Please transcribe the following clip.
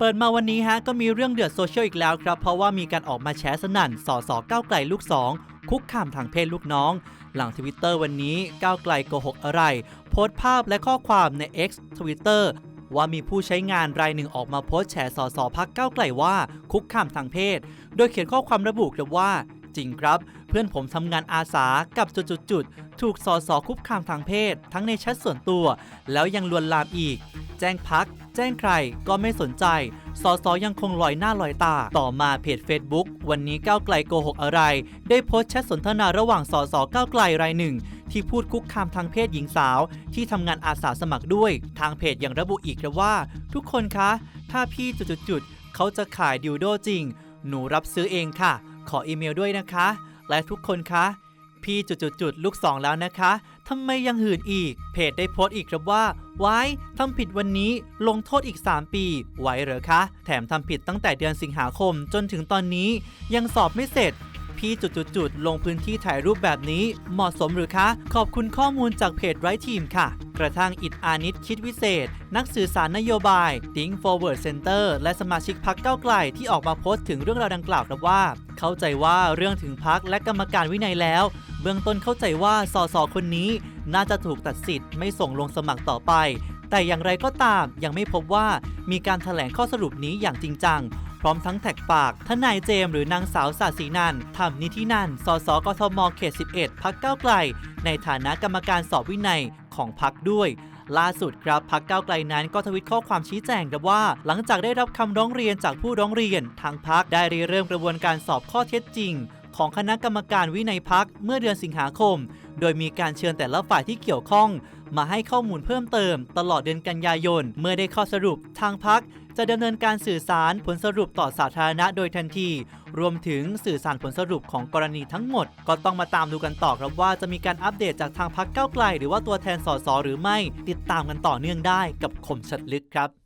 เปิดมาวันนี้ฮะก็มีเรื่องเดือดโซเชียลอีกแล้วครับ เพราะว่ามีการออกมาแฉสนั่นสอสอก้าวไกลลูกสองคุกคามทางเพศลูกน้อง หลังทวิตเตอร์วันนี้ก้าวไกลโกหกอะไร โพสต์ภาพและข้อความใน X Twitter ว่ามีผู้ใช้งานรายหนึ่งออกมาโพสต์แฉสอสอพักก้าวไกลว่าคุกคามทางเพศ โดยเขียนข้อความระบุครับว่า จริงครับ เพื่อนผมทำงานอาสากับจุดๆถูกสอสอคุกคามทางเพศ ทั้งในแชทส่วนตัว แล้วยังลวนลามอีก แจ้งพัก แจ้งใครก็ไม่สนใจสอสอยังคงลอยหน้าลอยตา ต่อมาเพจ Facebook วันนี้ก้าวไกลโกหกอะไร ได้โพสต์แชทสนทนาระหว่างสอสอก้าวไกลรายหนึ่ง ที่พูดคุกคามทางเพศหญิงสาว ที่ทำงานอาสาสมัครด้วย ทางเพจยังระบุอีกว่า ทุกคนคะ ถ้าพี่จุดๆเขาจะขายดิวโดจริง หนูรับซื้อเองค่ะ ขออีเมลด้วยนะคะ และทุกคนคะ พี่จุดๆลูกสองแล้วนะคะ ทำไมยังหื่นอีก เพจได้โพสต์อีกครับว่า ไว้ทำผิดวันนี้ลงโทษอีก 3 ปี ไหวเหรอคะ แถมทำผิดตั้งแต่เดือนสิงหาคมจนถึงตอนนี้ ยังสอบไม่เสร็จ พี่จุดๆลงพื้นที่ถ่ายรูปแบบนี้ เหมาะสมหรือคะ ขอบคุณข้อมูลจากเพจไรทีมค่ะกระทั่งอิดอานิตคิดวิเศษ นักสื่อสารนโยบาย Think Forward Center และสมาชิกพักเก้าไกลที่ออกมาโพสต์ถึงเรื่องราวดังกล่าวครับว่า เข้าใจว่าเรื่องถึงพักและกรรมการวินัยแล้ว เบื้องต้นเข้าใจว่าสสคนนี้น่าจะถูกตัดสิทธิ์ไม่ส่งลงสมัครต่อไป แต่อย่างไรก็ตามยังไม่พบว่ามีการถแถลงข้อสรุปนี้อย่างจริงจัง พร้อมทั้งแท็กฝากทนายเจมส์หรือนางสาวสาสีนันทำนิธินันสสกทมเขต 11 พักเก้าไกล ในฐานะกรรมการสอบวินัยของพักด้วย ล่าสุดครับพักเก้าไกลนั้นก็ทวิตข้อความชี้แจงครับว่า หลังจากได้รับคำร้องเรียนจากผู้ร้องเรียน ทางพักได้ริเริ่มกระบวนการสอบข้อเท็จจริง ของคณะกรรมการวินัยพักเมื่อเดือนสิงหาคม โดยมีการเชิญแต่ละฝ่ายที่เกี่ยวข้อง มาให้ข้อมูลเพิ่มเติม ตลอดเดือนกันยายน เมื่อได้ข้อสรุปทางพักจะดำเนินการสื่อสารผลสรุปต่อสาธารณะโดยทันที รวมถึงสื่อสารผลสรุปของกรณีทั้งหมด ก็ต้องมาตามดูกันต่อครับว่าจะมีการอัปเดตจากทางพักเก้าไกล หรือว่าตัวแทนสสหรือไม่ติดตามกันต่อเนื่องได้กับคมชัดลึกครับ